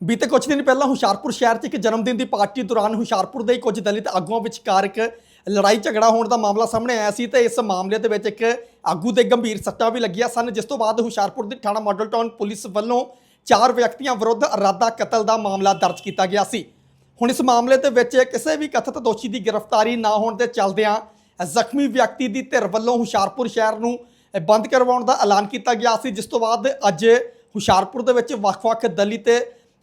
ਬੀਤੇ ਕੁਝ ਦਿਨ ਪਹਿਲਾਂ ਹੁਸ਼ਿਆਰਪੁਰ ਸ਼ਹਿਰ 'ਚ ਇੱਕ ਜਨਮ ਦਿਨ ਦੀ ਪਾਰਟੀ ਦੌਰਾਨ ਹੁਸ਼ਿਆਰਪੁਰ ਦੇ ਕੁਝ ਦਲਿਤ ਆਗੂਆਂ ਵਿਚਕਾਰ ਇੱਕ ਲੜਾਈ ਝਗੜਾ ਹੋਣ ਦਾ ਮਾਮਲਾ ਸਾਹਮਣੇ ਆਇਆ ਸੀ ਤੇ ਇਸ ਮਾਮਲੇ ਦੇ ਵਿੱਚ ਇੱਕ ਆਗੂ ਦੇ ਗੰਭੀਰ ਸੱਟਾਂ ਵੀ ਲੱਗੀਆਂ ਸਨ, ਜਿਸ ਤੋਂ ਬਾਅਦ ਹੁਸ਼ਿਆਰਪੁਰ ਦੇ ਥਾਣਾ ਮਾਡਲ ਟਾਊਨ ਪੁਲਿਸ ਵੱਲੋਂ ਚਾਰ ਵਿਅਕਤੀਆਂ ਵਿਰੁੱਧ ਅਰਾਦਾ ਕਤਲ ਦਾ ਮਾਮਲਾ ਦਰਜ ਕੀਤਾ ਗਿਆ ਸੀ। ਹੁਣ ਇਸ ਮਾਮਲੇ ਦੇ ਵਿੱਚ ਕਿਸੇ ਵੀ ਕਥਿਤ ਦੋਸ਼ੀ ਦੀ ਗ੍ਰਿਫਤਾਰੀ ਨਾ ਹੋਣ ਦੇ ਚੱਲਦਿਆਂ ਜ਼ਖਮੀ ਵਿਅਕਤੀ ਦੀ ਧਿਰ ਵੱਲੋਂ ਹੁਸ਼ਿਆਰਪੁਰ ਸ਼ਹਿਰ ਨੂੰ ਬੰਦ ਕਰਵਾਉਣ ਦਾ ਐਲਾਨ ਕੀਤਾ ਗਿਆ ਸੀ, ਜਿਸ ਤੋਂ ਬਾਅਦ ਅੱਜ ਹੁਸ਼ਿਆਰਪੁਰ ਦੇ ਵਿੱਚ ਵੱਖ-ਵੱਖ ਦਲਿਤ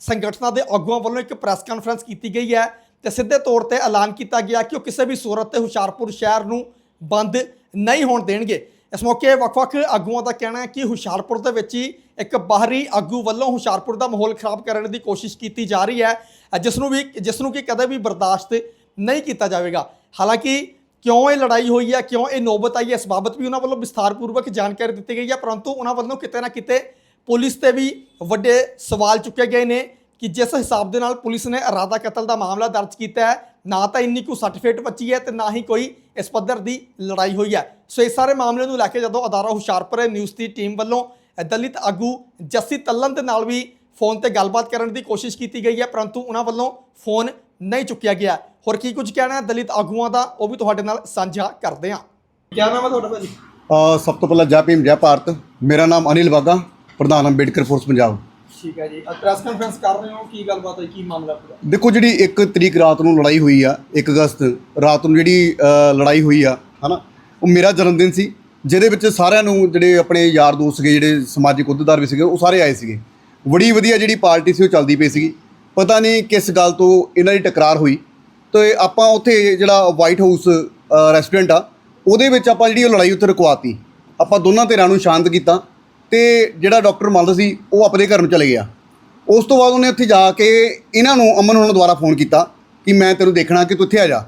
ਸੰਗਠਨਾਂ ਦੇ ਆਗੂਆਂ ਵੱਲੋਂ ਇੱਕ ਪ੍ਰੈਸ ਕਾਨਫਰੰਸ ਕੀਤੀ ਗਈ ਹੈ ਤੇ ਸਿੱਧੇ ਤੌਰ ਤੇ ਐਲਾਨ ਕੀਤਾ ਗਿਆ ਕਿ ਉਹ ਕਿਸੇ ਵੀ ਸੂਰਤ ਤੇ ਹੁਸ਼ਿਆਰਪੁਰ ਸ਼ਹਿਰ ਨੂੰ ਬੰਦ ਨਹੀਂ ਹੋਣ ਦੇਣਗੇ। ਇਸ ਮੌਕੇ ਵੱਖ-ਵੱਖ ਆਗੂਆਂ ਦਾ ਕਹਿਣਾ ਹੈ ਕਿ ਹੁਸ਼ਿਆਰਪੁਰ ਦੇ ਵਿੱਚ ਹੀ ਇੱਕ ਬਾਹਰੀ ਆਗੂ ਵੱਲੋਂ ਹੁਸ਼ਿਆਰਪੁਰ ਦਾ ਮਾਹੌਲ ਖਰਾਬ ਕਰਨ ਦੀ ਕੋਸ਼ਿਸ਼ ਕੀਤੀ ਜਾ ਰਹੀ ਹੈ, ਜਿਸ ਨੂੰ ਵੀ, ਜਿਸ ਨੂੰ ਕਿ ਕਦੇ ਵੀ ਬਰਦਾਸ਼ਤ ਨਹੀਂ ਕੀਤਾ ਜਾਵੇਗਾ। ਹਾਲਾਂਕਿ ਕਿਉਂ ਇਹ ਲੜਾਈ ਹੋਈ ਹੈ, ਕਿਉਂ ਇਹ ਨੌਬਤ ਆਈ ਹੈ, ਇਸ ਬਾਬਤ ਵੀ ਉਹਨਾਂ ਵੱਲੋਂ ਵਿਸਥਾਰਪੂਰਵਕ ਜਾਣਕਾਰੀ ਦਿੱਤੀ ਗਈ ਹੈ, ਪਰੰਤੂ ਉਹਨਾਂ ਵੱਲੋਂ ਕਿਤੇ ਨਾ ਕਿਤੇ ਪੁਲਿਸ ਤੇ ਵੀ ਵੱਡੇ ਸਵਾਲ ਚੁੱਕੇ ਗਏ ਨੇ ਕਿ ਜਿਸ ਹਿਸਾਬ ਦੇ ਨਾਲ ਪੁਲਿਸ ਨੇ ਇਰਾਦਾ ਕਤਲ ਦਾ ਮਾਮਲਾ ਦਰਜ ਕੀਤਾ ਹੈ ਨਾ ਤਾਂ ਇੰਨੀ ਕੋਈ ਸਰਟੀਫਿਕੇਟ ਬੱਚੀ ਹੈ ਤੇ ਨਾ ਹੀ ਕੋਈ ਇਸ ਪੱਧਰ ਦੀ ਲੜਾਈ ਹੋਈ ਹੈ। ਸੋ ਇਸ ਸਾਰੇ ਮਾਮਲੇ ਨੂੰ ਲੈ ਕੇ ਜਦੋਂ ਅਦਾਰਾ ਹੁਸ਼ਿਆਰਪੁਰ ਨਿਊਜ਼ ਦੀ ਟੀਮ ਵੱਲੋਂ ਦਲਿਤ ਆਗੂ ਜੱਸੀ ਤੱਲਨ ਦੇ ਨਾਲ ਵੀ ਫੋਨ ਤੇ ਗੱਲਬਾਤ ਕਰਨ ਦੀ ਕੋਸ਼ਿਸ਼ ਕੀਤੀ ਗਈ ਹੈ ਪਰੰਤੂ ਉਹਨਾਂ ਵੱਲੋਂ ਫੋਨ ਨਹੀਂ ਚੁੱਕਿਆ ਗਿਆ। ਹੋਰ ਕੀ ਕੁਝ ਕਹਿਣਾ ਹੈ ਦਲਿਤ ਆਗੂਆਂ ਦਾ ਉਹ ਵੀ ਤੁਹਾਡੇ ਨਾਲ ਸਾਂਝਾ ਕਰਦੇ ਹਾਂ। ਕੀ ਨਾਮ ਹੈ ਤੁਹਾਡਾ ਭਾਜੀ? ਅ, ਸਭ ਤੋਂ ਪਹਿਲਾਂ ਜੈ ਭੀਮ ਜੈ ਭਾਰਤ। ਮੇਰਾ ਨਾਮ ਅਨਿਲ ਬਾਗਾ ਪ੍ਰਧਾਨ ਅੰਬੇਡਕਰ ਫੋਰਸ ਪੰਜਾਬ। ਠੀਕ ਹੈ ਜੀ। ਪ੍ਰੈਸ ਕਾਨਫਰੰਸ ਕਰ ਰਹੇ ਹੋ ਕੀ ਗੱਲਬਾਤ ਹੋਈ ਕੀ ਮਾਮਲਾ ਪੂਰਾ? ਦੇਖੋ ਜਿਹੜੀ 1 ਤਰੀਕ ਰਾਤ ਨੂੰ ਲੜਾਈ ਹੋਈ ਆ 1 ਅਗਸਤ ਰਾਤ ਨੂੰ ਜਿਹੜੀ ਲੜਾਈ ਹੋਈ ਆ ਹਨਾ ਉਹ ਮੇਰਾ ਜਨਮ ਦਿਨ ਸੀ ਜਿਹਦੇ ਵਿੱਚ ਸਾਰਿਆਂ ਨੂੰ ਜਿਹੜੇ ਆਪਣੇ ਯਾਰ ਦੋਸਤ ਸੀਗੇ ਜਿਹੜੇ ਸਮਾਜਿਕ ਅਹੁਦੇਦਾਰ ਵੀ ਸੀਗੇ ਉਹ ਸਾਰੇ ਆਏ ਸੀਗੇ। ਬੜੀ ਵਧੀਆ ਜਿਹੜੀ ਪਾਰਟੀ ਸੀ ਉਹ ਚੱਲਦੀ ਪਈ ਸੀਗੀ। ਪਤਾ ਨਹੀਂ ਕਿਸ ਗੱਲ ਤੋਂ ਇਹਨਾਂ ਦੀ ਟਕਰਾਰ ਹੋਈ। ਤੇ ਆਪਾਂ ਉੱਥੇ ਜਿਹੜਾ ਵਾਈਟ ਹਾਊਸ ਰੈਸਟੋਰੈਂਟ ਆ ਉਹਦੇ ਵਿੱਚ ਆਪਾਂ ਜਿਹੜੀ ਉਹ ਲੜਾਈ ਉੱਥੇ ਰੁਕਵਾਤੀ। ਆਪਾਂ ਦੋਨਾਂ ਧਿਰਾਂ ਨੂੰ ਸ਼ਾਂਤ ਕੀਤਾ। ਤੇ ਜਿਹੜਾ ਡਾਕਟਰ ਮਲਦ ਸੀ, ਉਹ ਆਪਣੇ ਘਰ ਨੂੰ ਚਲੇ ਗਿਆ। ਉਸ ਤੋਂ ਬਾਅਦ ਉਹਨੇ ਉੱਥੇ ਜਾ ਕੇ ਇਹਨਾਂ ਨੂੰ, ਅਮਨ ਉਹਨਾਂ ਦੁਆਰਾ ਫੋਨ ਕੀਤਾ ਕਿ ਮੈਂ ਤੈਨੂੰ ਦੇਖਣਾ ਕਿ ਤੂੰ ਇੱਥੇ ਆ ਜਾ।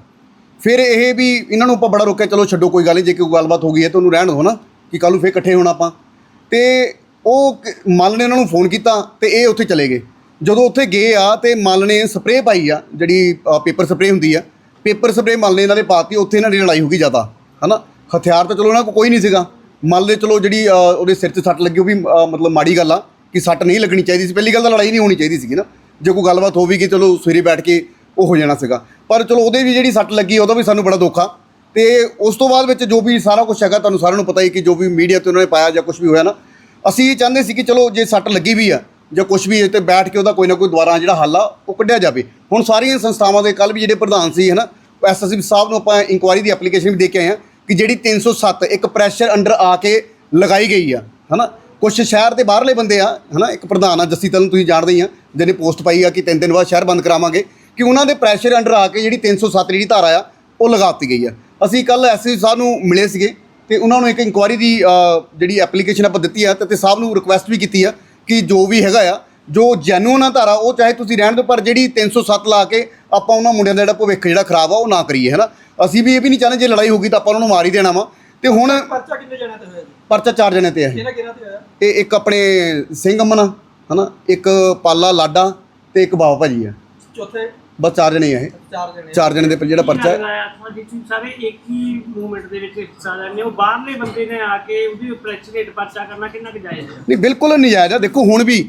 ਫਿਰ ਇਹ ਵੀ ਇਹਨਾਂ ਨੂੰ ਆਪਾਂ ਬੜਾ ਰੋਕਿਆ, ਚਲੋ ਛੱਡੋ, ਕੋਈ ਗੱਲ ਨਹੀਂ, ਜੇ ਕੋਈ ਗੱਲਬਾਤ ਹੋ ਗਈ ਹੈ ਤਾਂ ਉਹਨੂੰ ਰਹਿਣ ਦਿਓ ਨਾ, ਕਿ ਕੱਲ ਨੂੰ ਫਿਰ ਇਕੱਠੇ ਹੋਣਾ ਆਪਾਂ। ਤੇ ਉਹ ਮੱਲ ਨੇ ਉਹਨਾਂ ਨੂੰ ਫੋਨ ਕੀਤਾ ਤੇ ਇਹ ਉੱਥੇ ਚਲੇ ਗਏ। ਜਦੋਂ ਉੱਥੇ ਗਏ ਆ ਤੇ ਮੱਲ ਨੇ ਸਪਰੇਅ ਪਾਈ ਆ, ਜਿਹੜੀ ਪੇਪਰ ਸਪਰੇਅ ਹੁੰਦੀ ਆ, ਪੇਪਰ ਸਪਰੇਅ ਮੱਲ ਨੇ ਇਹਨਾਂ ਦੇ ਪਾਤੀ ਉੱਥੇ ਇਹਨਾਂ ਦੀ ਲੜਾਈ ਹੋ ਗਈ ਜ਼ਿਆਦਾ, ਹਨਾ? ਹਥਿਆਰ ਤਾਂ ਚਲੋ ਇਹਨਾਂ ਕੋਲ ਕੋਈ ਨਹੀਂ ਸੀਗਾ। ਮੱਲ ਦੇ ਚਲੋ ਜਿਹੜੀ ਅ, ਉਹਦੇ ਸਿਰ 'ਚ ਸੱਟ ਲੱਗੀ ਉਹ ਵੀ ਅ, ਮਤਲਬ ਮਾੜੀ ਗੱਲ ਆ ਕਿ ਸੱਟ ਨਹੀਂ ਲੱਗਣੀ ਚਾਹੀਦੀ ਸੀ। ਪਹਿਲੀ ਗੱਲ ਤਾਂ ਲੜਾਈ ਨਹੀਂ ਹੋਣੀ ਚਾਹੀਦੀ ਸੀਗੀ ਨਾ। ਜੇ ਕੋਈ ਗੱਲਬਾਤ ਹੋ ਵੀ ਗਈ ਚਲੋ ਸਵੇਰੇ ਬੈਠ ਕੇ ਉਹ ਹੋ ਜਾਣਾ ਸੀਗਾ। ਪਰ ਚਲੋ ਉਹਦੇ ਵੀ ਜਿਹੜੀ ਸੱਟ ਲੱਗੀ ਉਹਦਾ ਵੀ ਸਾਨੂੰ ਬੜਾ ਦੁੱਖ ਆ। ਤੇ ਉਸ ਤੋਂ ਬਾਅਦ ਵਿੱਚ ਜੋ ਵੀ ਸਾਰਾ ਕੁਝ ਹੈਗਾ ਤੁਹਾਨੂੰ ਸਾਰਿਆਂ ਨੂੰ ਪਤਾ ਹੀ ਕਿ ਜੋ ਵੀ ਮੀਡੀਆ ਤੇ ਉਹਨਾਂ ਨੇ ਪਾਇਆ ਜਾਂ ਕੁਝ ਵੀ ਹੋਇਆ ਨਾ ਅਸੀਂ ਇਹ ਚਾਹੁੰਦੇ ਸੀ ਕਿ ਚਲੋ ਜੇ ਸੱਟ ਲੱਗੀ ਵੀ ਆ ਜਾਂ ਕੁਝ ਵੀ ਹੈ ਤੇ ਬੈਠ ਕੇ ਉਹਦਾ ਕੋਈ ਨਾ ਕੋਈ ਦੁਆਰਾ ਜਿਹੜਾ ਹੱਲ ਆ ਉਹ ਕੱਢਿਆ ਜਾਵੇ। ਹੁਣ ਸਾਰੀਆਂ ਸੰਸਥਾਵਾਂ ਦੇ ਕੱਲ ਵੀ ਜਿਹੜੇ ਪ੍ਰਧਾਨ ਸੀ ਹਨਾ ਐਸਐਸਪੀ ਸਾਹਿਬ ਨੂੰ ਆਪਾਂ ਇਨਕੁਆਇਰੀ ਦੀ ਐਪਲੀਕੇਸ਼ਨ ਵੀ ਦੇ ਕੇ ਆਏ ਹਾਂ। ਕਿ ਜਿਹੜੀ 307 ਇੱਕ ਪ੍ਰੈਸ਼ਰ ਅੰਡਰ ਆ ਕੇ ਲਗਾਈ ਗਈ ਆ, ਹਨਾ? ਕੁਝ ਸ਼ਹਿਰ ਦੇ ਬਾਹਰਲੇ ਬੰਦੇ ਆ, ਹਨਾ? ਇੱਕ ਪ੍ਰਧਾਨ ਆ, ਜੱਸੀ ਤਨ ਤੁਸੀਂ ਜਾਣਦੇ ਹੀ ਆ, ਜਿਹਨੇ ਪੋਸਟ ਪਾਈ ਆ ਕਿ ਤਿੰਨ ਦਿਨ ਬਾਅਦ ਸ਼ਹਿਰ ਬੰਦ ਕਰਾਵਾਂਗੇ, ਕਿ ਉਹਨਾਂ ਦੇ ਪ੍ਰੈਸ਼ਰ ਅੰਡਰ ਆ ਕੇ ਜਿਹੜੀ 307 ਜਿਹੜੀ ਧਾਰਾ ਆ, ਉਹ ਲਗਾਤੀ ਗਈ ਆ। ਅਸੀਂ ਕੱਲ ਐਸਪੀ ਸਾਹਿਬ ਨੂੰ ਮਿਲੇ ਸੀਗੇ ਤੇ ਉਹਨਾਂ ਨੂੰ ਇੱਕ ਇਨਕੁਆਇਰੀ ਦੀ ਜਿਹੜੀ ਐਪਲੀਕੇਸ਼ਨ ਆਪਾਂ ਦਿੱਤੀ ਆ, ਤੇ ਤੇ ਸਾਹਿਬ ਨੂੰ ਰਿਕੁਐਸਟ ਵੀ ਕੀਤੀ ਆ ਕਿ ਜੋ ਵੀ ਹੈਗਾ ਆ, ਜੋ ਜੈਨੂਨ ਆ ਧਾਰਾ, ਉਹ ਚਾਹੇ ਤੁਸੀਂ ਰਹਿਣ ਦਿਓ, ਪਰ ਜਿਹੜੀ 307 ਲਾ ਕੇ ਆਪਾਂ ਉਹਨਾਂ ਮੁੰਡਿਆਂ ਦਾ ਜਿਹੜਾ ਭਵਿੱਖ ਜਿਹੜਾ ਖਰਾਬ ਆ, ਉਹ ਨਾ ਕਰੀਏ, ਹੈਨਾ? ਅਸੀਂ ਵੀ ਇਹ ਵੀ ਨਹੀਂ ਚਾਹੁੰਦੇ ਜੇ ਲੜਾਈ ਹੋਊਗੀ ਤਾਂ ਆਪਾਂ ਉਹਨਾਂ ਨੂੰ ਮਾਰ ਹੀ ਦੇਣਾ ਵਾ। ਤੇ ਹੁਣ ਪਰਚਾ ਕਿੰਨੇ ਜਣਿਆਂ ਤੇ ਹੋਇਆ ਜੀ? ਪਰਚਾ ਚਾਰ ਜਣੇ ਤੇ ਆ ਇਹ। ਕਿਹਨਾਂ ਕਿਹਨਾਂ ਤੇ ਹੋਇਆ? ਇਹ ਇੱਕ ਆਪਣੇ ਸਿੰਘ ਅਮਨ ਹਨਾ? ਇੱਕ ਪਾਲਾ ਲਾਡਾ ਤੇ ਇੱਕ ਬਾਬਾ ਭਾਜੀ ਆ। ਚੌਥੇ? ਬਸ ਚਾਰ ਜਣੇ ਆ ਇਹ। ਚਾਰ ਜਣੇ ਚਾਰ ਜਣੇ ਦੇ ਜਿਹੜਾ ਪਰਚਾ ਹੈ। ਲਗਾਇਆ ਤੁਹਾਡੇ ਤੁਸੀਂ ਸਾਰੇ ਇੱਕ ਹੀ ਮੂਵਮੈਂਟ ਦੇ ਵਿੱਚ ਹਿੱਸਾ ਲੈਂਦੇ ਹੋ ਬਾਹਰਲੇ ਬੰਦੇ ਨੇ ਆ ਕੇ ਉਹਦੀ ਪ੍ਰੈਚਨੇਟ ਪਰਚਾ ਕਰਨਾ ਕਿੰਨਾ ਕੁ ਜਾਇਜ਼ ਹੈ? ਨਹੀਂ ਬਿਲਕੁਲ ਨਜਾਇਜ਼ ਆ। ਦੇਖੋ ਹੁਣ ਵੀ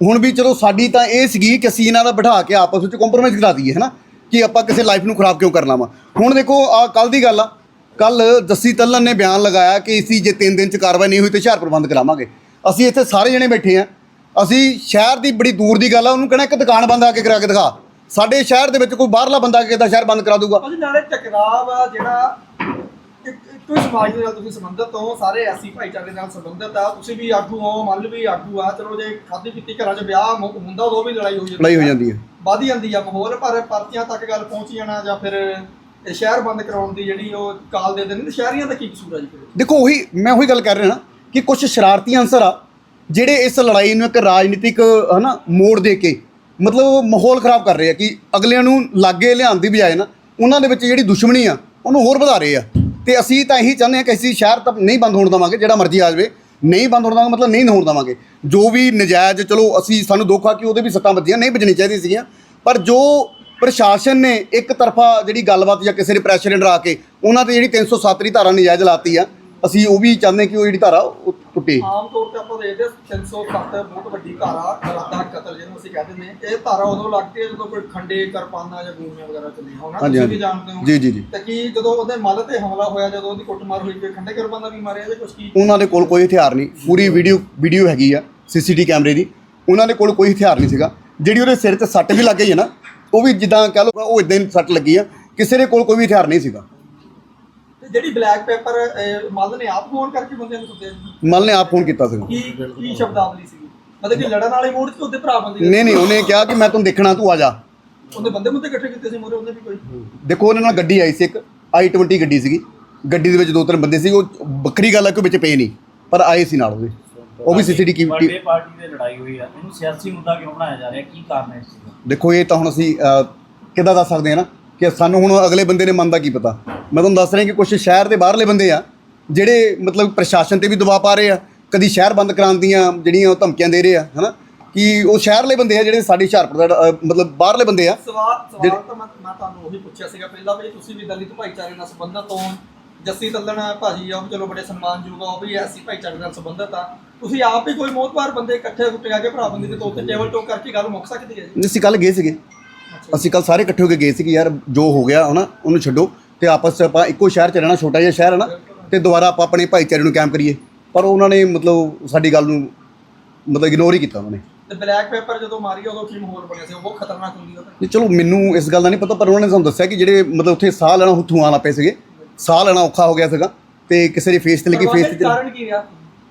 ਹੁਣ ਵੀ ਚਲੋ ਸਾਡੀ ਤਾਂ ਇਹ ਸੀਗੀ ਕਿ ਅਸੀਂ ਇਹਨਾਂ ਦਾ ਬਿਠਾ ਕੇ ਆਪਸ ਵਿੱਚ ਕੰਪਰੋਮਾਈਜ਼ ਕਰਾ ਦਈਏ ਹਨਾ? ਕਿ ਆਪਾਂ ਕਿਸੇ ਲਾਈਫ ਨੂੰ ਖਰਾਬ ਕਿਉਂ ਕਰਨਾ ਵਾ। ਹੁਣ ਦੇਖੋ ਆ ਕੱਲ ਦੀ ਗੱਲ ਆ। ਕੱਲ ਜੱਸੀ ਤੱਲਨ ਨੇ ਬਿਆਨ ਲਗਾਇਆ ਕਿ ਅਸੀਂ ਜੇ 3 ਦਿਨ ਚ ਕਾਰਵਾਈ ਨਹੀਂ ਹੋਈ ਤੇ ਹੁਸ਼ਿਆਰਪੁਰ ਬੰਦ ਕਰਾਵਾਂਗੇ। ਅਸੀਂ ਇੱਥੇ ਸਾਰੇ ਜਣੇ ਬੈਠੇ ਆ। ਅਸੀਂ ਸ਼ਹਿਰ ਦੀ ਬੜੀ ਦੂਰ ਦੀ ਗੱਲ ਆ ਉਹਨੂੰ ਕਹਿਣਾ ਇੱਕ ਦੁਕਾਨ ਬੰਦ ਆ ਕੇ ਕਰਾ ਕੇ ਦਿਖਾ। ਸਾਡੇ ਸ਼ਹਿਰ ਦੇ ਵਿੱਚ ਕੋਈ ਬਾਹਰਲਾ ਬੰਦਾ ਆ ਕੇ ਕਿੱਦਾਂ ਸ਼ਹਿਰ ਬੰਦ ਕਰਾ ਦੂਗਾ? ਉਹਦੇ ਨਾਲੇ ਟਕਰਾਵ ਆ ਜਿਹੜਾ ਇੱਕ ਸਮਾਜ ਦੇ ਨਾਲ ਤੁਸੀਂ ਸੰਬੰਧਿਤ ਹੋ ਸਾਰੇ ਐਸੀ ਭਾਈਚਾਰੇ ਨਾਲ ਸੰਬੰਧਿਤ ਆ। ਤੁਸੀਂ ਵੀ ਆਗੂ ਹੋ ਮੰਨ ਵੀ ਆਗੂ ਆ। ਚਲੋ ਜੇ ਖਾਦੀ ਪੀਤੀ ਘਰਾਂ 'ਚ ਵਿਆਹ ਹੁੰਦਾ ਉਦੋਂ ਵੀ ਲੜਾਈ ਹੋ ਜਾਂਦੀ ਲੜਾਈ ਹੋ ਜਾਂਦੀ ਹੈ ਵੱਧ ਜਾਂਦੀ ਆ ਮਾਹੌਲ, ਪਰ ਪਰਚੀਆਂ ਤੱਕ ਗੱਲ ਪਹੁੰਚ ਜਾਣਾ ਜਾਂ ਫਿਰ ਇਹ ਸ਼ਹਿਰ ਬੰਦ ਕਰਾਉਣ ਦੀ ਜਿਹੜੀ ਉਹ ਕਾਲ ਦੇ ਦਿੰਦੇ ਸ਼ਹਿਰੀਆਂ ਦਾ ਕੀ ਕਸੂਰ ਆ ਜੀ ਫਿਰ? ਦੇਖੋ, ਉਹੀ ਮੈਂ ਉਹੀ ਗੱਲ ਕਰ ਰਿਹਾ ਨਾ ਕਿ ਕੁਝ ਸ਼ਰਾਰਤੀ ਅੰਸਰ ਆ, ਜਿਹੜੇ ਇਸ ਲੜਾਈ ਨੂੰ ਇੱਕ ਰਾਜਨੀਤਿਕ, ਹਨਾ, ਮੋੜ ਦੇ ਕੇ, ਮਤਲਬ ਮਾਹੌਲ ਖਰਾਬ ਕਰ ਰਹੇ ਆ ਕਿ ਅਗਲਿਆਂ ਨੂੰ ਲਾਗੇ ਲਿਆਉਣ ਦੀ ਬਜਾਏ ਨਾ, ਉਹਨਾਂ ਦੇ ਵਿੱਚ ਜਿਹੜੀ ਦੁਸ਼ਮਣੀ ਆ, ਉਹਨੂੰ ਹੋਰ ਵਧਾ ਰਹੇ ਆ। ਤੇ ਅਸੀਂ ਤਾਂ ਇਹੀ ਚਾਹੁੰਦੇ ਹਾਂ ਕਿ ਅਸੀਂ ਸ਼ਹਿਰ ਤਾਂ ਨਹੀਂ ਬੰਦ ਹੋਣ ਦੇਵਾਂਗੇ, ਜਿਹੜਾ ਮਰਜ਼ੀ ਆ ਜਾਵੇ। ਨਹੀਂ ਬੰਦ ਹੋਣ ਦੇਵਾਂਗੇ, ਮਤਲਬ ਨਹੀਂ ਹੋਣ ਦੇਵਾਂਗੇ। ਜੋ ਵੀ ਨਜਾਇਜ਼, ਚਲੋ ਅਸੀਂ, ਸਾਨੂੰ ਦੁੱਖ ਆ ਕਿ ਉਹਦੇ ਵੀ ਸੱਟਾਂ ਵੱਜੀਆਂ, ਨਹੀਂ ਵੱਜਣੀ ਚਾਹੀਦੀ ਸੀਗੀਆਂ। ਪਰ ਜੋ ਪ੍ਰਸ਼ਾਸਨ ਨੇ ਇੱਕ ਤਰਫਾ ਜਿਹੜੀ ਗੱਲਬਾਤ ਜਾਂ ਕਿਸੇ ਨੇ ਪ੍ਰੈਸ਼ਰ ਅੰਡਰ ਆ ਕੇ, ਉਹਨਾਂ ਤੇ ਜਿਹੜੀ 307 ਦੀ ਧਾਰਾ ਨਜਾਇਜ਼ ਲਾਤੀ ਆ ਅਸੀਂ ਉਹ ਵੀ ਚਾਹੁੰਦੇ ਕਿ ਉਹ ਜਿਹੜੀ ਧਾਰਾ ਉਹ ਟੁੱਟੇ। ਆਮ ਤੌਰ ਤੇ ਆਪਾਂ ਦੇਖਦੇ ਹਾਂ 307 ਬਹੁਤ ਵੱਡੀ ਧਾਰਾ ਇਰਾਦਾ ਕਤਲ ਜਿਹਨੂੰ ਅਸੀਂ ਕਹਿ ਦਿੰਦੇ ਹਾਂ। ਇਹ ਧਾਰਾ ਉਦੋਂ ਲੱਗਦੀ ਹੈ ਜਦੋਂ ਕੋਈ ਖੰਡੇ ਕਿਰਪਾਨਾਂ ਜਾਂ ਗੋਲੀਆਂ ਵਗੈਰਾ ਚੱਲੀਆਂ ਹੋਣ। ਤੁਸੀਂ ਵੀ। ਜਾਣਦੇ ਹੋ। ਜੀ ਜੀ ਜੀ। ਤੇ ਕੀ ਜਦੋਂ ਉਹਦੇ ਮੱਲ ਤੇ ਹਮਲਾ ਹੋਇਆ ਜਦੋਂ ਉਹਦੀ ਕੁੱਟਮਾਰ ਹੋਈ ਕੋਈ ਖੰਡੇ ਕਿਰਪਾਨਾਂ ਵੀ ਮਾਰਿਆ ਜਾਂ ਕੁਝ ਕੀ? ਉਹਨਾਂ ਦੇ ਕੋਲ ਕੋਈ ਹਥਿਆਰ ਨਹੀਂ। ਪੂਰੀ ਵੀਡੀਓ ਵੀਡੀਓ ਹੈਗੀ ਆ ਸੀਸੀਟੀ ਕੈਮਰੇ ਦੀ। ਉਹਨਾਂ ਦੇ ਕੋਲ ਕੋਈ ਹਥਿਆਰ ਨਹੀਂ ਸੀਗਾ। ਜਿਹੜੀ ਉਹਦੇ ਸਿਰ ਤੇ ਸੱਟ ਵੀ ਲੱਗ ਗਈ ਹੈ ਨਾ ਉਹ ਵੀ ਜਿੱਦਾਂ ਕਹ ਲਓ ਉਹ ਇਦਾਂ ਹੀ ਸੱਟ ਲੱਗੀ ਆ। ਕਿਸੇ ਦੇ ਕੋਲ ਕੋਈ ਵੀ ਹਥਿਆਰ ਨਹੀਂ ਸੀਗਾ। ਜਿਹੜੀ ਬਲੈਕ ਪੇਪਰ ਮੱਲ ਨੇ ਆਪ ਫੋਨ ਕਰਕੇ ਬੰਦਿਆਂ ਨੂੰ ਸੱਦਿਆ ਜੀ? ਮਲ ਨੇ ਆਪ ਫੋਨ ਕੀਤਾ ਸੀਗਾ ਕੀ ਕੀ ਸ਼ਬਦਾਵਲੀ ਸੀ? ਮਤਲਬ ਕਿ ਲੜਨ ਵਾਲੇ ਮੂਡ 'ਚ ਉਹਦੇ ਭਰਾ ਬੰਦੇ ਨਹੀਂ ਨਹੀਂ ਉਹਨੇ ਕਿਹਾ ਕਿ ਮੈਂ ਤੁਹਾਨੂੰ ਦੇਖਣਾ ਤੂੰ ਆ ਜਾ। ਉਹਦੇ ਬੰਦੇ ਮੁੰਦੇ ਇਕੱਠੇ ਕੀਤੇ ਸੀ ਮੋਰੇ ਉਹਨੇ ਵੀ ਕੋਈ? ਦੇਖੋ ਉਹਨਾਂ ਨਾਲ ਗੱਡੀ ਆਈ ਸੀ ਇੱਕ i20 ਗੱਡੀ ਸੀਗੀ। ਗੱਡੀ ਦੇ ਵਿੱਚ ਦੋ ਤਿੰਨ ਬੰਦੇ ਸੀ ਉਹ ਵੱਖਰੀ ਗੱਲ ਹੈ ਕਿ ਵਿੱਚ ਪਏ ਨਹੀਂ ਪਰ ਆਏ ਸੀ ਨਾਲ ਉਹਦੇ। ਉਹ ਵੀ ਸੀਸੀਟੀ ਬਰਥਡੇ ਪਾਰਟੀ ਤੇ ਲੜਾਈ ਹੋਈ ਆ। ਇਹਨੂੰ ਸਿਆਸੀ ਮੁੱਦਾ ਕਿਉਂ ਬਣਾਇਆ ਜਾ ਰਿਹਾ? ਕੀ ਕਾਰਨ ਹੈ ਇਸ ਦਾ? ਦੇਖੋ ਇਹ ਤਾਂ ਹੁਣ ਅਸੀਂ ਕਿੱਦਾਂ ਦੱਸ ਸਕਦੇ ਹਾਂ ਨਾ? ਕਿ ਸਾਨੂੰ ਹੁਣ ਅਗਲੇ ਬੰਦੇ ਨੇ ਮਨ ਦਾ ਕੀ ਪਤਾ? ਮੈਂ ਤੁਹਾਨੂੰ ਦੱਸ ਰਿਹਾ ਕਿ ਕੁਝ ਸ਼ਹਿਰ ਦੇ ਬਾਹਰਲੇ ਬੰਦੇ ਆ ਜਿਹੜੇ ਮਤਲਬ ਪ੍ਰਸ਼ਾਸਨ ਤੇ ਵੀ ਦਬਾਅ ਪਾ ਰਹੇ ਆ ਕਦੀ ਸ਼ਹਿਰ ਬੰਦ ਕਰਾਉਣ ਦੀਆਂ ਜਿਹੜੀਆਂ ਉਹ ਧਮਕੀਆਂ ਦੇ ਰਹੇ ਆ ਹਨਾ? ਕਿ ਉਹ ਸ਼ਹਿਰਲੇ ਬੰਦੇ ਆ ਜਿਹੜੇ ਸਾਡੀ ਹੁਸ਼ਿਆਰਪੁਰ ਦਾ ਮਤਲਬ ਬਾਹਰਲੇ ਬੰਦੇ ਆ ਸਵਾਲ ਸਵਾਲ ਤਾਂ ਮੈਂ ਤੁਹਾਨੂੰ ਉਹੀ ਪੁੱਛਿਆ ਸੀਗਾ ਪਹਿਲਾਂ ਵੀ ਤੁਸੀਂ ਵੀ ਦਲਿਤ ਭਾਈਚਾਰੇ ਨਾਲ ਸੰਬੰਧਤ ਹੋ ਜੱਸੀ ਤੱਲਣ ਭਾਜੀ ਆ ਚਲੋ ਬੜੇ ਸਨਮਾਨਯੋਗ ਆ ਉਹ ਵੀ ਐਸੀ ਭਾਈਚਾਰੇ ਨਾਲ ਸੰਬੰਧਤ ਆ। ਤੁਸੀਂ ਆਪ ਹੀ ਕੋਈ ਮੋਤਬਾਰ ਬੰਦੇ ਇਕੱਠੇ ਆ ਕੇ ਭਰਾ ਬੰਦੇ ਦੇ ਤੌਰ ਤੇ ਟੇਬਲ ਟੋਕ ਕਰਕੇ ਗੱਲ ਮੁੱਕ ਸਕਦੀ ਹੈ ਜੀ। ਅਸੀਂ ਕੱਲ ਗਏ ਸੀਗੇ। ਅਸੀਂ ਕੱਲ ਸਾਰੇ ਇਕੱਠੇ ਹੋ ਕੇ ਗਏ ਸੀ ਕਿ ਯਾਰ ਜੋ ਹੋ ਗਿਆ ਹਨਾ ਉਹਨੂੰ ਛੱਡੋ ਤੇ ਆਪਸ 'ਚ ਆਪਾਂ ਇੱਕੋ ਸ਼ਹਿਰ 'ਚ ਰਹਿਣਾ ਛੋਟਾ ਜਿਹਾ ਸ਼ਹਿਰ ਹੈ ਨਾ ਤੇ ਦੁਬਾਰਾ ਆਪਾਂ ਆਪਣੇ ਭਾਈਚਾਰੇ ਨੂੰ ਕਾਇਮ ਕਰੀਏ। ਪਰ ਉਹਨਾਂ ਨੇ ਮਤਲਬ ਸਾਡੀ ਗੱਲ ਨੂੰ ਮਤਲਬ ਇਗਨੋਰ ਹੀ ਕੀਤਾ ਉਹਨਾਂ ਨੇ। ਤੇ ਬਲੈਕ ਪੇਪਰ ਜਦੋਂ ਮਾਰੀ ਉਦੋਂ ਕੀ ਮਾਹੌਲ ਬਣਿਆ ਸੀ? ਉਹ ਬਹੁਤ ਖਤਰਨਾਕ ਹੁੰਦੀ ਉਹ ਤਾਂ। ਨਹੀਂ ਚਲੋ ਮੈਨੂੰ ਇਸ ਗੱਲ ਦਾ ਨਹੀਂ ਪਤਾ ਪਰ ਉਹਨਾਂ ਨੇ ਸਾਨੂੰ ਦੱਸਿਆ ਕਿ ਜਿਹੜੇ ਮਤਲਬ ਉੱਥੇ ਸਾਹ ਲੈਣਾ ਹੁੱਥੂ ਆਣ ਪਏ ਸੀਗੇ। ਸਾਹ ਲੈਣਾ ਔਖਾ ਹੋ ਗਿਆ ਸੀਗਾ ਤੇ ਕਿਸੇ ਦੇ ਫੇਸ ਤੇ ਲੱਗੀ ਫੇਸ ਤੇ ਕਾਰਨ ਕੀ ਰਿਹਾ?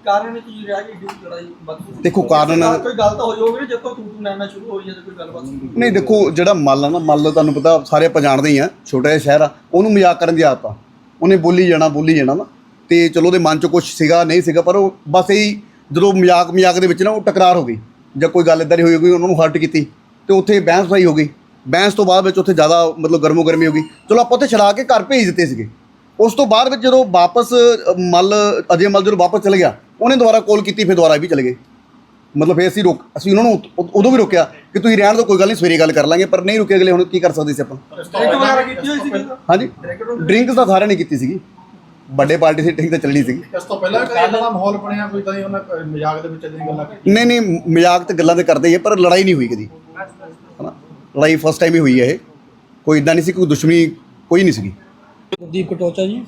ਕਾਰਨ ਕੀ ਰਿਹਾ ਕਿ ਏਡੀ ਲੜਾਈ ਵੱਧ ਦੇਖੋ, ਕਾਰਨ- ਕੋਈ ਗੱਲ ਤਾਂ ਹੋਈ ਹੋਵੇ ਜਦੋਂ ਤੂੰ ਤੂੰ ਮੈਂ ਮੈਂ ਸ਼ੁਰੂ ਹੋਈ ਹੈ ਤੇ ਕੋਈ ਗੱਲਬਾਤ ਨਹੀਂ ਦੇਖੋ ਜਿਹੜਾ ਮੱਲ ਆ ਨਾ ਮੱਲ ਤੁਹਾਨੂੰ ਪਤਾ ਸਾਰੇ ਆਪਾਂ ਜਾਣਦੇ ਹੀ ਆ ਛੋਟਾ ਜਿਹਾ ਸ਼ਹਿਰ ਆ ਉਹਨੂੰ ਮਜ਼ਾਕ ਕਰਨ ਦੀ ਆਦਤ ਆ। ਉਹਨੇ ਬੋਲੀ ਜਾਣਾ ਬੋਲੀ ਜਾਣਾ ਨਾ ਤੇ ਚਲੋ ਉਹਦੇ ਮਨ 'ਚ ਕੁਝ ਸੀਗਾ ਨਹੀਂ ਸੀਗਾ ਪਰ ਉਹ ਬਸ ਇਹੀ ਜਦੋਂ ਮਜ਼ਾਕ ਮਜ਼ਾਕ ਦੇ ਵਿੱਚ ਨਾ ਉਹ ਟਕਰਾਰ ਹੋ ਗਈ। ਜਾਂ ਕੋਈ ਗੱਲ ਇਦਾਂ ਦੀ ਹੋਈ ਹੋਈ ਉਹਨਾਂ ਨੂੰ ਹਰਟ ਕੀਤੀ ਤੇ ਉੱਥੇ ਬਹਿਸ ਭਾਈ ਹੋ ਗਈ। ਬਹਿਸ ਤੋਂ ਬਾਅਦ ਵਿੱਚ ਉੱਥੇ ਜ਼ਿਆਦਾ ਮਤਲਬ ਗਰਮੋ ਗਰਮੀ ਹੋ ਗਈ। ਚਲੋ ਆਪਾਂ ਉੱਥੇ ਛੜਾ ਕੇ ਘਰ ਭੇਜ ਦਿੱਤੇ ਸੀਗੇ। ਉਸ ਤੋਂ ਬਾਅਦ ਵਿੱਚ ਜਦੋਂ ਵਾਪਸ ਅ, ਮੱਲ ਅਜੇ ਮੱਲ ਜਦੋਂ ਵਾਪਸ ਚਲੇ ਗਿਆ ਉਹਨੇ ਦੁਬਾਰਾ ਕਾਲ ਕੀਤੀ ਫਿਰ ਦੁਬਾਰਾ ਇਹ ਵੀ ਚਲੇ ਗਏ। ਮਤਲਬ ਫਿਰ ਅਸੀਂ ਰੋਕ ਅਸੀਂ ਉਹਨਾਂ ਨੂੰ ਉਦੋਂ ਵੀ ਰੋਕਿਆ ਕਿ ਤੁਸੀਂ ਰਹਿਣ ਦਿਓ ਕੋਈ ਗੱਲ ਨਹੀਂ ਸਵੇਰੇ ਗੱਲ ਕਰ ਲਾਂਗੇ ਪਰ ਨਹੀਂ ਰੁਕੇ ਅਗਲੇ ਹੁਣ ਕੀ ਕਰ ਸਕਦੇ ਸੀ ਆਪਾਂ? ਡਰਿੰਕ ਕੀਤੀ ਹੋਈ ਸੀ? ਹਾਂਜੀ। ਡਰਿੰਕਸ ਤਾਂ ਸਾਰਿਆਂ ਨੇ ਕੀਤੀ ਸੀਗੀ। ਵੱਡੇ ਪਾਰਟੀ ਸੀ ਡਰਿੰਕ ਤਾਂ ਚੱਲਣੀ ਸੀਗੀ। ਇਸ ਤੋਂ ਪਹਿਲਾਂ ਵੀ ਇਦਾਂ ਦਾ ਮਾਹੌਲ ਬਣਿਆ ਕੋਈ ਤਾਂ ਹੀ ਉਹਨਾਂ ਅਹ, ਮਜ਼ਾਕ ਦੇ ਵਿੱਚ ਇਦਾਂ ਗੱਲਾਂ ਕੀਤੀਆਂ ਨਹੀਂ ਨਹੀਂ ਮਜ਼ਾਕ ਤੇ ਗੱਲਾਂ ਤੇ ਕਰਦੇ ਹੀ ਆ, ਪਰ ਲੜਾਈ ਨਹੀਂ ਹੋਈ ਕਦੀ। ਹਨਾ? ਲੜਾਈ ਫਸਟ ਟਾਈਮ ਹੀ ਹੋਈ ਹੈ ਇਹ। ਕੋਈ ਇਦਾਂ ਨਹੀਂ ਸੀ ਕੋਈ ਦੁਸ਼ਮਣੀ ਕੋਈ ਨਹੀਂ ਸੀਗੀ। ਗੁਰਦੀਪ ਕਟੋਚਾ ਜੀ।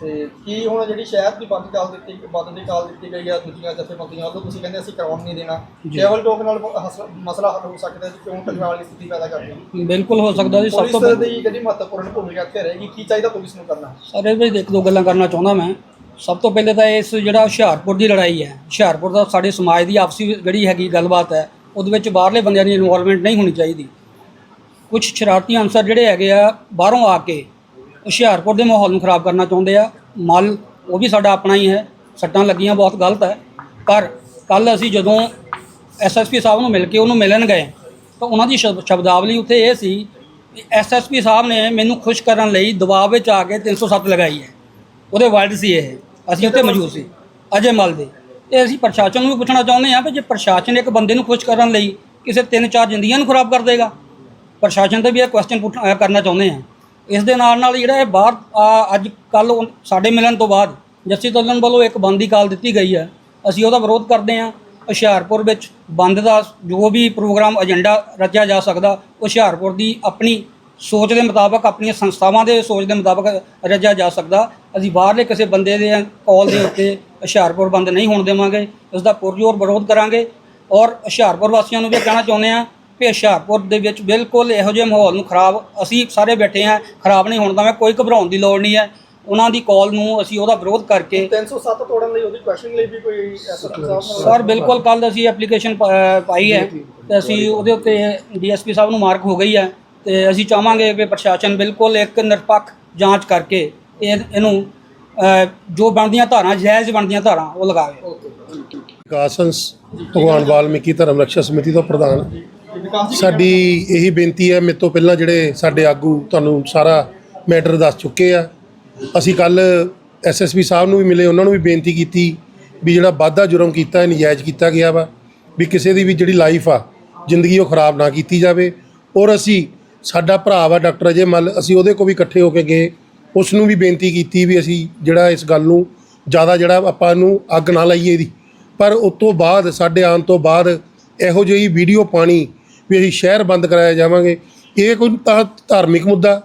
ਤੇ ਕੀ ਹੁਣ ਜਿਹੜੀ ਸ਼ਹਿਰ ਦੀ ਬੰਦ ਕਾਲ ਦਿੱਤੀ ਬੰਦ ਦੀ ਕਾਲ ਦਿੱਤੀ ਗਈ ਆ ਦੂਜੀਆਂ ਜਥੇਬੰਦੀਆਂ ਵੱਲੋਂ ਤੁਸੀਂ ਕਹਿੰਦੇ ਅਸੀਂ ਕਰਾਉਣ ਨਹੀਂ ਦੇਣਾ। ਕੇਵਲ ਟੋਕ ਨਾਲ ਹਸ- ਮਸਲਾ ਹੱਲ ਹੋ ਸਕਦਾ ਜੀ ਕਿਉਂ ਟਕਰਾਅ ਵਾਲੀ ਸਥਿਤੀ ਪੈਦਾ ਕਰਦੇ ਹੋ? ਬਿਲਕੁਲ ਹੋ ਸਕਦਾ ਜੀ ਸਭ ਤੋਂ ਪੁਲਿਸ ਪਹਿਲਾਂ ਦੀ ਜਿਹੜੀ ਮਹੱਤਵਪੂਰਨ ਭੂਮਿਕਾ ਇੱਥੇ ਰਹੇਗੀ ਕੀ ਚਾਹੀਦਾ ਪੁਲਿਸ ਨੂੰ ਕਰਨਾ? ਸਾਰੇ ਵਿੱਚ ਇੱਕ ਦੋ ਗੱਲਾਂ ਕਰਨਾ ਚਾਹੁੰਦਾ ਮੈਂ। ਸਭ ਤੋਂ ਪਹਿਲੇ ਤਾਂ ਇਸ ਜਿਹੜਾ ਹੁਸ਼ਿਆਰਪੁਰ ਦੀ ਲੜਾਈ ਹੈ ਹੁਸ਼ਿਆਰਪੁਰ ਦਾ ਸਾਡੇ ਸਮਾਜ ਦੀ ਆਪਸੀ ਜਿਹੜੀ ਹੈਗੀ ਗੱਲਬਾਤ ਹੈ ਉਹਦੇ ਵਿੱਚ ਬਾਹਰਲੇ ਬੰਦਿਆਂ ਦੀ ਇਨਵੋਲਵਮੈਂਟ ਨਹੀਂ ਹੋਣੀ ਚਾਹੀਦੀ। ਕੁਝ ਸ਼ਰਾਰਤੀ ਅਨਸਰ ਜਿਹੜੇ ਹੈਗੇ ਆ ਬਾਹਰੋਂ ਆ ਕੇ ਹੁਸ਼ਿਆਰਪੁਰ ਦੇ ਮਾਹੌਲ ਨੂੰ ਖਰਾਬ ਕਰਨਾ ਚਾਹੁੰਦੇ ਆ। ਮਲ, ਉਹ ਵੀ ਸਾਡਾ ਆਪਣਾ ਹੀ ਹੈ। ਸੱਟਾਂ ਲੱਗੀਆਂ, ਬਹੁਤ ਗਲਤ ਹੈ। ਪਰ ਕੱਲ ਅਸੀਂ ਜਦੋਂ ਐਸਐਸਪੀ ਸਾਹਿਬ ਨੂੰ ਮਿਲ ਕੇ ਉਹਨੂੰ ਮਿਲਣ ਗਏ, ਤਾਂ ਉਹਨਾਂ ਦੀ ਸ਼ਬ- ਸ਼ਬਦਾਵਲੀ ਉੱਥੇ ਇਹ ਸੀ ਐਸਐਸਪੀ ਸਾਹਿਬ ਨੇ ਮੈਨੂੰ ਖੁਸ਼ ਕਰਨ ਲਈ ਦਬਾਅ ਵਿੱਚ ਆ ਕੇ 307 ਲਗਾਈ ਹੈ। ਉਹਦੇ ਵਰਡ ਸੀ ਇਹ। ਅਸੀਂ ਉੱਥੇ ਮੌਜੂਦ ਸੀ, ਅਜੇ ਮਲ ਦੇ। ਤੇ ਅਸੀਂ ਪ੍ਰਸ਼ਾਸਨ ਨੂੰ ਵੀ ਪੁੱਛਣਾ ਚਾਹੁੰਦੇ ਹਾਂ ਕਿ ਜੇ ਪ੍ਰਸ਼ਾਸਨ ਇੱਕ ਬੰਦੇ ਨੂੰ ਖੁਸ਼ ਕਰਨ ਲਈ ਕਿਸੇ ਤਿੰਨ ਚਾਰ ਜ਼ਿੰਦਗੀਆਂ ਨੂੰ ਖਰਾਬ ਕਰ ਦੇਗਾ, ਪ੍ਰਸ਼ਾਸਨ ਤੇ ਵੀ ਇਹ ਕੁਐਸਚਨ ਕਰਨਾ ਚਾਹੁੰਦੇ ਹਾਂ। ਇਸ ਦੇ ਨਾਲ ਨਾਲ ਜਿਹੜਾ ਇਹ ਬਾਹਰ ਆ, ਅੱਜ ਕੱਲ ਸਾਡੇ ਮਿਲਣ ਤੋਂ ਬਾਅਦ ਜੱਸੀ ਤੋਲਨ ਵੱਲੋਂ ਇੱਕ ਬੰਦ ਦੀ ਕਾਲ ਦਿੱਤੀ ਗਈ ਹੈ। ਅਸੀਂ ਉਹਦਾ ਵਿਰੋਧ ਕਰਦੇ ਹਾਂ। ਹੁਸ਼ਿਆਰਪੁਰ ਵਿੱਚ ਬੰਦ ਦਾ ਜੋ ਵੀ ਪ੍ਰੋਗਰਾਮ ਏਜੰਡਾ ਰਚਿਆ ਜਾ ਸਕਦਾ ਉਹ ਹੁਸ਼ਿਆਰਪੁਰ ਦੀ ਆਪਣੀ ਸੋਚ ਦੇ ਮੁਤਾਬਕ ਆਪਣੀਆਂ ਸੰਸਥਾਵਾਂ ਦੇ ਸੋਚ ਦੇ ਮੁਤਾਬਕ ਰਚਿਆ ਜਾ ਸਕਦਾ। ਅਸੀਂ ਬਾਹਰਲੇ ਕਿਸੇ ਬੰਦੇ ਦੇ ਕਾਲ ਦੇ ਉੱਤੇ ਹੁਸ਼ਿਆਰਪੁਰ ਬੰਦ ਨਹੀਂ ਹੋਣ ਦੇਵਾਂਗੇ। ਇਸ ਦਾ ਪੁਰਜੋਰ ਵਿਰੋਧ ਕਰਾਂਗੇ। ਔਰ ਹੁਸ਼ਿਆਰਪੁਰ ਵਾਸੀਆਂ ਨੂੰ ਵੀ ਕਹਿਣਾ ਚਾਹੁੰਦੇ ਹਾਂ ਕਿ ਹੁਸ਼ਿਆਰਪੁਰ ਦੇ ਵਿੱਚ ਬਿਲਕੁਲ ਇਹੋ ਜਿਹੇ ਮਾਹੌਲ ਨੂੰ ਖਰਾਬ ਅਸੀਂ ਸਾਰੇ ਬੈਠੇ ਹਾਂ ਖਰਾਬ ਨਹੀਂ ਹੋਣ ਦੇਵਾਂਗੇ ਕੋਈ ਘਬਰਾਉਣ ਦੀ ਲੋੜ ਨਹੀਂ ਹੈ। ਉਹਨਾਂ ਦੀ ਕਾਲ ਨੂੰ ਅਸੀਂ ਉਹਦਾ ਵਿਰੋਧ ਕਰਕੇ 307 ਤੋੜਨ ਲਈ ਉਹਦੀ ਕੁਐਸਚਨਿੰਗ ਲਈ ਵੀ ਕੋਈ ਸਰ ਬਿਲਕੁਲ ਕੱਲ ਅਸੀਂ ਐਪਲੀਕੇਸ਼ਨ ਪਾਈ ਹੈ ਤੇ ਅਸੀਂ ਉਹਦੇ ਉੱਤੇ ਡੀਐਸਪੀ ਸਾਹਿਬ ਨੂੰ ਮਾਰਕ ਹੋ ਗਈ ਹੈ ਤੇ ਅਸੀਂ ਚਾਹਾਂਗੇ ਕਿ ਪ੍ਰਸ਼ਾਸਨ ਬਿਲਕੁਲ ਇੱਕ ਨਿਰਪੱਖ ਜਾਂਚ ਕਰਕੇ ਇਹ ਇਹਨੂੰ ਜੋ ਬਣਦੀਆਂ ਧਾਰਾਂ ਜਾਇਜ਼ ਬਣਦੀਆਂ ਧਾਰਾਂ ਉਹ ਲਗਾਵੇ। ਵਿਕਾਸੰਸ ਭਗਵਾਨ ਵਾਲਮੀਕੀ ਧਰਮ ਰੱਖਿਆ ਸਮਿਤੀ ਤੋਂ ਪ੍ਰਧਾਨ ਸਾਡੀ ਇਹੀ ਬੇਨਤੀ ਹੈ, ਮੇਰੇ ਤੋਂ ਪਹਿਲਾਂ ਜਿਹੜੇ ਸਾਡੇ ਆਗੂ ਤੁਹਾਨੂੰ ਸਾਰਾ ਮੈਟਰ ਦੱਸ ਚੁੱਕੇ ਆ। ਅਸੀਂ ਕੱਲ ਐਸਐਸਪੀ ਸਾਹਿਬ ਨੂੰ ਵੀ ਮਿਲੇ, ਉਹਨਾਂ ਨੂੰ ਵੀ ਬੇਨਤੀ ਕੀਤੀ ਵੀ ਜਿਹੜਾ ਵਾਧਾ ਜੁਰਮ ਕੀਤਾ ਹੈ ਨਜਾਇਜ਼ ਕੀਤਾ ਗਿਆ ਵਾ, ਵੀ ਕਿਸੇ ਦੀ ਵੀ ਜਿਹੜੀ ਲਾਈਫ ਆ, ਜ਼ਿੰਦਗੀ ਉਹ ਖਰਾਬ ਨਾ ਕੀਤੀ ਜਾਵੇ। ਔਰ ਅਸੀਂ, ਸਾਡਾ ਭਰਾ ਵਾ ਡਾਕਟਰ ਅਜੇ ਮੱਲ, ਅਸੀਂ ਉਹਦੇ ਕੋਲ ਵੀ ਇਕੱਠੇ ਹੋ ਕੇ ਗਏ। ਉਸ ਨੂੰ ਵੀ ਬੇਨਤੀ ਕੀਤੀ ਵੀ ਅਸੀਂ ਜਿਹੜਾ ਇਸ ਗੱਲ ਨੂੰ ਜ਼ਿਆਦਾ ਜਿਹੜਾ ਆਪਾਂ ਨੂੰ ਅੱਗ ਨਾ ਲਾਈਏ ਦੀ ਪਰ ਉਸ ਤੋਂ ਬਾਅਦ, ਸਾਡੇ ਆਉਣ ਤੋਂ ਬਾਅਦ ਇਹੋ ਜਿਹੀ ਵੀਡੀਓ ਪਾਣੀ ਵੀ ਅਸੀਂ ਸ਼ਹਿਰ ਬੰਦ ਕਰਾਇਆ ਜਾਵਾਂਗੇ। ਇਹ ਕੋਈ ਤਾਂ ਧਾਰਮਿਕ ਮੁੱਦਾ,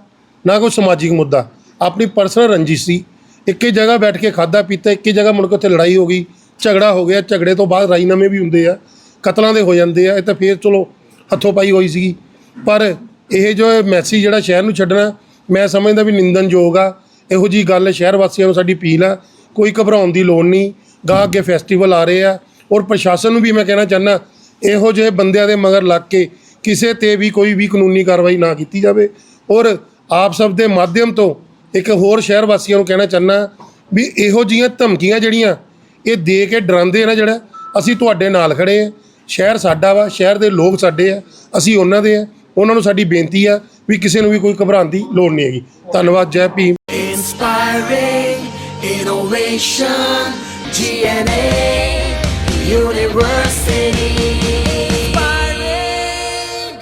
ਨਾ ਕੋਈ ਸਮਾਜਿਕ ਮੁੱਦਾ। ਆਪਣੀ ਪਰਸਨਲ ਰੰਜਿਸ਼ ਸੀ। ਇੱਕੇ ਜਗ੍ਹਾ ਬੈਠ ਕੇ ਖਾਦਾ ਪੀਤਾ, ਇੱਕੇ ਜਗ੍ਹਾ ਮੁੜ ਕੇ ਉੱਥੇ ਲੜਾਈ ਹੋ ਗਈ। ਝਗੜਾ ਹੋ ਗਿਆ। ਝਗੜੇ ਤੋਂ ਬਾਅਦ ਰਾਜੀਨਾਮੇ ਵੀ ਹੁੰਦੇ ਆ। ਕਤਲਾਂ ਦੇ ਹੋ ਜਾਂਦੇ ਆ। ਇਹ ਤਾਂ ਫੇਰ ਚਲੋ ਹੱਥੋਂ ਪਾਈ ਹੋਈ ਸੀਗੀ। ਪਰ ਇਹ ਜੋ ਮੈਸੇਜ ਜਿਹੜਾ ਸ਼ਹਿਰ ਨੂੰ ਛੱਡਣਾ, ਮੈਂ ਸਮਝਦਾ ਵੀ ਨਿੰਦਨਯੋਗ ਆ। ਇਹੋ ਜੀ ਗੱਲ ਸ਼ਹਿਰ ਵਾਸੀਆਂ ਨੂੰ ਸਾਡੀ ਅਪੀਲ ਆ। ਕੋਈ ਘਬਰਾਉਣ ਦੀ ਲੋੜ ਨਹੀਂ। ਗਾਹ ਅੱਗੇ ਫੈਸਟੀਵਲ ਆ ਰਹੇ ਆ। ਔਰ ਪ੍ਰਸ਼ਾਸਨ ਨੂੰ ਵੀ ਮੈਂ ਕਹਿਣਾ ਚਾਹੁੰਦਾ ਇਹੋ ਜਿਹੇ ਬੰਦਿਆਂ ਦੇ ਮਗਰ ਲੱਗ ਕੇ ਕਿਸੇ ਤੇ ਵੀ ਕੋਈ ਵੀ ਕਾਨੂੰਨੀ ਕਾਰਵਾਈ ਨਾ ਕੀਤੀ ਜਾਵੇ। ਔਰ ਆਪ ਸਭ ਦੇ ਮਾਧਿਅਮ ਤੋਂ ਇੱਕ ਹੋਰ ਸ਼ਹਿਰ ਵਾਸੀਆਂ ਨੂੰ ਕਹਿਣਾ ਚਾਹੁੰਦਾ ਵੀ ਇਹੋ ਜੀਆਂ ਧਮਕੀਆਂ ਜਿਹੜੀਆਂ ਇਹ ਦੇ ਕੇ ਡਰਾਉਂਦੇ ਆ ਨਾ ਜਿਹੜਾ ਅਸੀਂ ਤੁਹਾਡੇ ਨਾਲ ਖੜੇ ਆ ਸ਼ਹਿਰ ਸਾਡਾ ਵਾ ਸ਼ਹਿਰ ਦੇ ਲੋਕ ਸਾਡੇ ਆ ਅਸੀਂ ਉਹਨਾਂ ਦੇ ਆ। ਉਹਨਾਂ ਨੂੰ ਸਾਡੀ ਬੇਨਤੀ ਆ ਵੀ ਕਿਸੇ ਨੂੰ ਵੀ ਕੋਈ ਘਬਰਾਉਣ ਦੀ ਲੋੜ ਨਹੀਂ ਹੈਗੀ। ਧੰਨਵਾਦ ਜੈ ਭੀਮ। Innovation, GNA University.